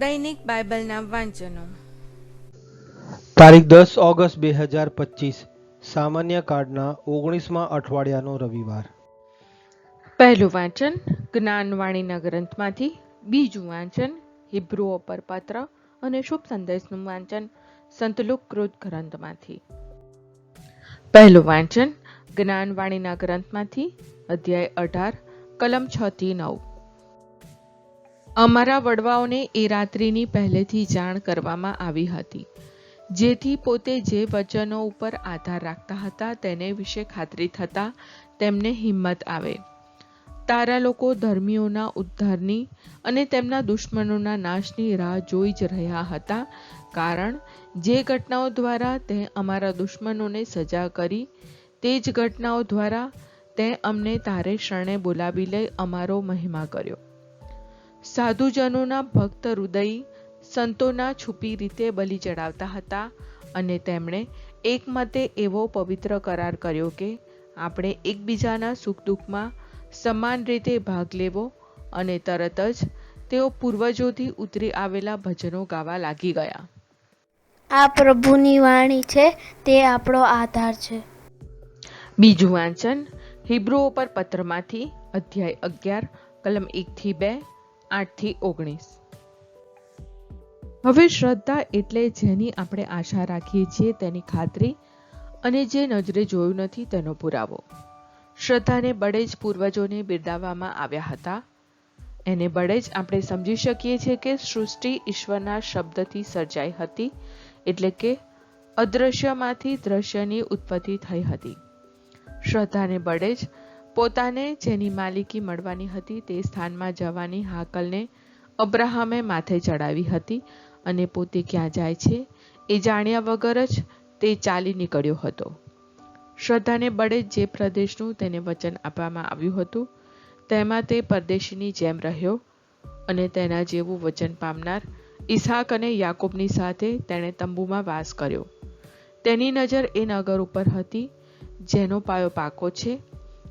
દૈનિક બાઇબલના વાંચનો. તારીખ દસ ઓગસ્ટ બે હજાર પચીસ સામાન્ય કાર્ડના ઓગણીસમાં અઠવાડિયાનો રવિવાર. પહેલું વાંચન જ્ઞાનવાણીના ગ્રંથમાંથી બીજું વાંચન હિબ્રુઓ પર પત્ર અને શુભ સંદેશનું વાંચન સંતલુક કૃત ગ્રંથમાંથી. પહેલું વાંચન જ્ઞાનવાણીના ગ્રંથમાંથી અધ્યાય અઢાર કલમ છ થી નવ. અમારા વડવાઓને એ રાત્રિની પહેલેથી જાણ કરવામાં આવી હતી. જેથી પોતે જે વચનો ઉપર આધાર રાખતા હતા તેને વિશે ખાતરી થતા તેમને હિંમત આવે. તારા લોકો ધર્મીઓના ઉદ્ધારની અને તેમના દુશ્મનોના નાશની રાહ જોઈ જ રહ્યા હતા, કારણ જે ઘટનાઓ દ્વારા તે અમારા દુશ્મનોને સજા કરી, તે જ ઘટનાઓ દ્વારા તે અમને તારે શરણે બોલાવી લઈ અમારો મહિમા કર્યો. સાધુજનોના ભક્ત હૃદય સંતોના છુપી રીતે બલિ ચડાવતા હતા અને તેમણે એકમતે એવો પવિત્ર કરાર કર્યો કે આપણે એકબીજાના સુખ દુઃખમાં સમાન રીતે ભાગ લેવો અને તરત જ તેઓ પૂર્વજોથી ઉતરી આવેલા ભજનો ગાવા લાગી ગયા. આ પ્રભુની વાણી છે તે આપણો આધાર છે. બીજું વાંચન હિબ્રુઓ પર પત્રમાંથી અધ્યાય અગિયાર કલમ એકથી બે આઠથી ઓગણીસ. હવે શ્રદ્ધા એટલે જેની આપણે આશા રાખીએ છીએ તેની ખાતરી અને જે નજરે જોયું નથી તેનો પુરાવો. શ્રદ્ધાને બળે જ પૂર્વજોને બિરદાવવામાં આવ્યા હતા. એને બળે જ આપણે સમજી શકીએ છીએ કે સૃષ્ટિ ઈશ્વરના શબ્દથી સર્જાઈ હતી એટલે કે અદ્રશ્યમાંથી દ્રશ્યની ઉત્પત્તિ થઈ હતી. શ્રદ્ધાને બળે જ પોતાને જેની માલિકી મળવાની હતી તે સ્થાનમાં જવાની હાકલને અબ્રાહમે માથે ચડાવી હતી અને પોતે ક્યાં જાય છે એ જાણ્યા વગર જ તે ચાલી નીકળ્યો હતો. શ્રદ્ધાને બળે જ પ્રદેશનું તેને વચન આપવામાં આવ્યું હતું, તેમાં તે પરદેશીની જેમ રહ્યો અને તેના જેવું વચન પામનાર ઈસાક અને યાકૂબની સાથે તેણે તંબુમાં વાસ કર્યો. તેની નજર એ નગર ઉપર હતી, જેનો પાયો પાકો છે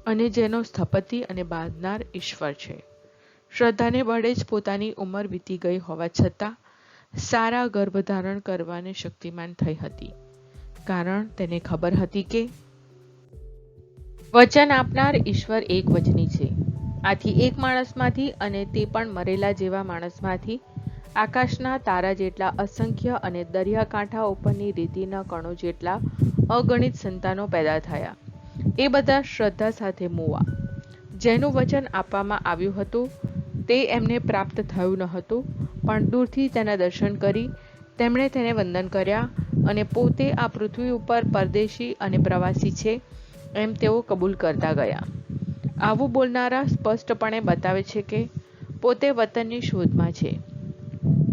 અને જેનો સ્થપતિ અને બાંધનાર ઈશ્વર છે. શ્રદ્ધાને બળે જ પોતાની ઉંમર વીતી ગઈ હોવા છતાં, સારા ગર્ભધારણ કરવાને શક્તિમાન થઈ હતી. કારણ તેને ખબર હતી કે, વચન આપનાર ઈશ્વર એક વચની છે. આથી એક માણસમાંથી અને તે પણ મરેલા જેવા માણસમાંથી, આકાશના તારા જેટલા અસંખ્ય અને દરિયાકાંઠા ઉપરની રીતિના કણો જેટલા અગણિત સંતાનો પેદા થયા. એ બધા શ્રદ્ધા સાથે મૂવા. જેનું વચન આપવામાં આવ્યું હતું, તે એમને પ્રાપ્ત થયું ન હતું, પણ દૂરથી તેના દર્શન કરી, તેમણે તેને વંદન કર્યા અને પોતે આ પૃથ્વી ઉપર પરદેશી અને પ્રવાસી છે, એમ તેઓ કબૂલ કરતા ગયા. આવું બોલનારા સ્પષ્ટપણે બતાવે છે કે, પોતે વતનની શોધમાં છે.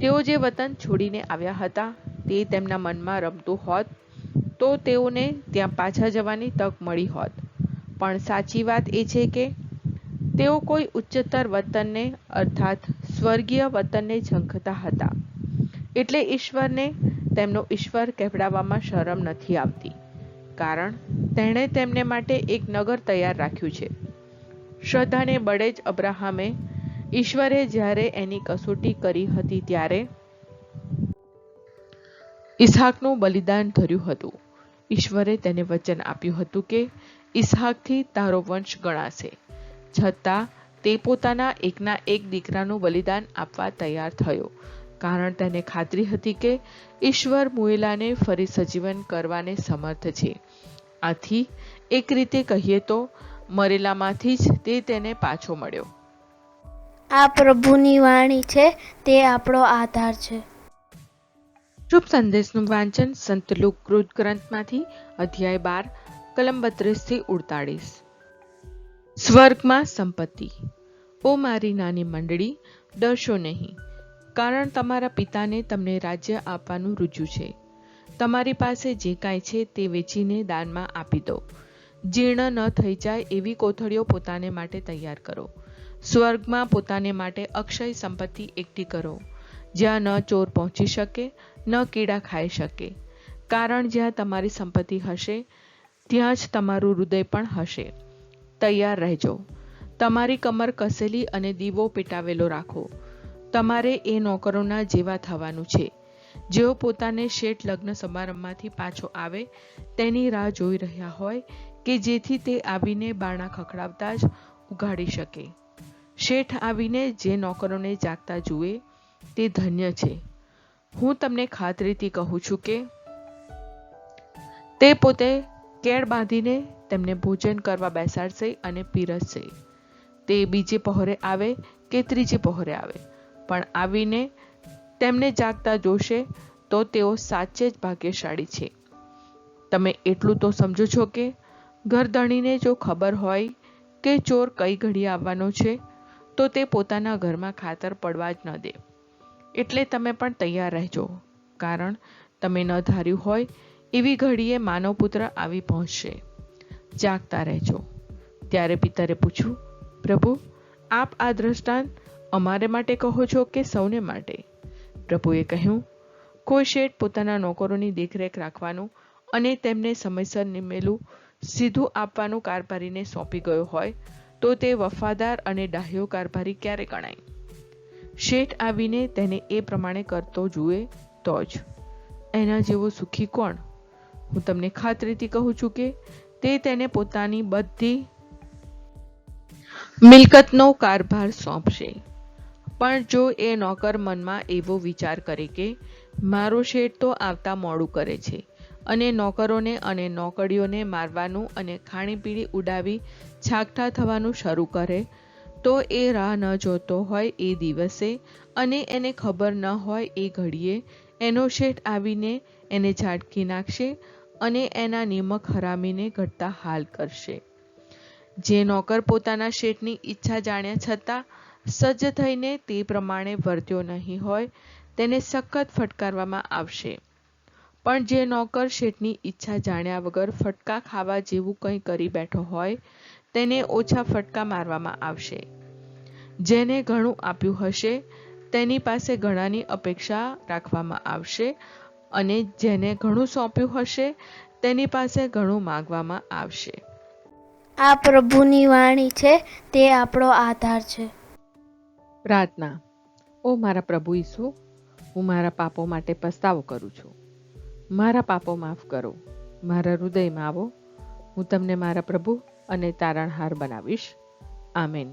તેઓ જે વતન છોડીને આવ્યા હતા, તે તેમના મનમાં રમતું હોત તો તેઓને ત્યાં પાછા જવાની તક મળી હોત. પણ સાચી વાત એ છે કે તેઓ કોઈ ઉચ્ચતર વતનને, અર્થાત સ્વર્ગીય વતનને ઝંખતા હતા. એટલે ઈશ્વરને તેમનો ઈશ્વર કહેવડાવવામાં શરમ નથી આવતી, કારણ તેણે તેમને માટે એક નગર તૈયાર રાખ્યું છે. શ્રદ્ધાને બળે જ અબ્રાહમે ઈશ્વરે જ્યારે એની કસોટી કરી હતી ત્યારે ઈસહાકનું બલિદાન ધર્યું હતું. ઈશ્વરે તેને વચન આપ્યું હતું કે, ઈસહાકથી તારો વંશ ગણાશે. છતાં, તે પોતાના એકના એક દીકરાનું બલિદાન આપવા તૈયાર થયો. કારણ તેને ખાતરી હતી કે, ઈશ્વર મુએલાને ફરી સજીવન કરવાને સમર્થ છે. આથી, એક રીતે કહીએ તો, મરેલામાંથી જ તે તેને પાછો મળ્યો. આ પ્રભુની વાણી છે, તે આપણો આધાર છે. શુભ સંદેશનું વાંચન સંત લુક કૃત ગ્રંથમાંથી અધ્યાય બાર, કલમ બત્રીસથી ઉડતાળીસ. સ્વર્ગમાં સંપત્તિ. ઓ મારી નાની મંડળી, ડરશો નહીં. કારણ તમારા પિતાને તમને રાજ્ય આપવાનું રૂજ્યું છે. તમારી પાસે જે કાંઈ છે તે વેચીને દાનમાં આપી દો. જીર્ણ ન થઈ જાય એવી કોથળીઓ પોતાને માટે તૈયાર કરો. સ્વર્ગમાં પોતાને માટે અક્ષય સંપત્તિ એકઠી કરો. જ્યાં ન ચોર પહોંચી શકે ન કીડા ખાઈ શકે. કારણ જ્યાં તમારી સંપત્તિ હશે, ત્યાં જ તમારું હૃદય પણ હશે. તૈયાર રહેજો. તમારી કમર કસેલી અને દીવો પેટાવેલો રાખો. તમારે એ નોકરોના જેવા થવાનું છે. જેઓ પોતાને શેઠ લગ્ન સમારંભમાંથી પાછો આવે, તેની રાહ જોઈ રહ્યા હોય કે જેથી તે આવીને બારણા ખખડાવતા જ ઉગાડી શકે. શેઠ આવીને જે નોકરોને જાગતા જુએ, તે ધન્ય છે. હું તમને ખાતરીથી કહું છું કે તે પોતે કેળ બાંધીને તેમને ભોજન કરવા બેસાડશે અને પીરસશે. તે બીજે પહોરે આવે કે ત્રીજે પહોરે આવે. પણ આવીને તેમને જાગતા જોશે તો તેઓ સાચે જ ભાગ્યશાળી છે. તમે એટલું તો સમજો છો કે ઘરધણીને જો ખબર હોય કે ચોર કઈ ઘડી આવવાનો છે, તો તે પોતાના ઘરમાં ખાતર પડવા જ ન દે. એટલે તમે પણ તૈયાર રહેજો. કારણ તમે ન ધાર્યું હોય, એવી ઘડીએ માનવ પુત્ર આવી પહોંચશે. જાગતા રહેજો. ત્યારે પિતરે પૂછ્યું, પ્રભુ, આપ આ દ્રષ્ટાંત અમારે માટે કહો છો કે સૌને માટે? પ્રભુએ કહ્યું, કોઈ શેઠ પોતાના નોકરોની દેખરેખ રાખવાનું અને તેમને સમયસર નિમેલું સીધું આપવાનું કારભારીને સોંપી ગયો હોય, તો તે વફાદાર અને ડાહ્યો કારભારી ક્યારે ગણાય? શેઠ આવીને તેને એ પ્રમાણે કરતો જુએ તો જ. એના જેવો સુખી કોણ? હું તમને ખાતરીથી કહું છું કે તે તેને પોતાની બધી મિલકતનો કારભાર સોંપશે. પણ જો એ નોકર મનમાં એવો વિચાર કરે કે મારો શેઠ તો આવતા મોડું કરે છે અને નોકરોને અને નોકરીઓને મારવાનું અને ખાણીપીણી ઉડાવી છાકઠા થવાનું શરૂ કરે તો એ રાહ ન જોતો હોય એ દિવસે અને એને ખબર ન હોય એ ઘડીએ. એનો શેઠ આવીને એને ઝાટકી નાખશે અને એના નિમક હરામીને ઘટતા હાલ કરશે. જે નોકર પોતાના શેઠની ઈચ્છા જાણ્યા છતાં સજ્જ થઈને તે પ્રમાણે વર્ત્યો નહીં હોય, તેને સખત ફટકારવામાં આવશે. પણ જે નોકર શેઠની ઈચ્છા જાણ્યા વગર ફટકા ખાવા જેવું કંઈ કરી બેઠો હોય, તેને ઓછા ફટકા મારવામાં આવશે. જેને ઘણું આપ્યું હશે તેની પાસે ઘણાની અપેક્ષા રાખવામાં આવશે અને જેને ઘણું સોંપ્યું હશે તેની પાસે ઘણું માગવામાં આવશે. આ પ્રભુની વાણી છે તે આપણો આધાર છે. પ્રાર્થના. ઓ મારા પ્રભુ ઈસુ હું મારા પાપો માટે પસ્તાવો કરું છું. મારા પાપો માફ કરો. મારા હૃદયમાં આવો. હું તમને મારા પ્રભુ અને તારણહાર બનાવીશ. આમેન.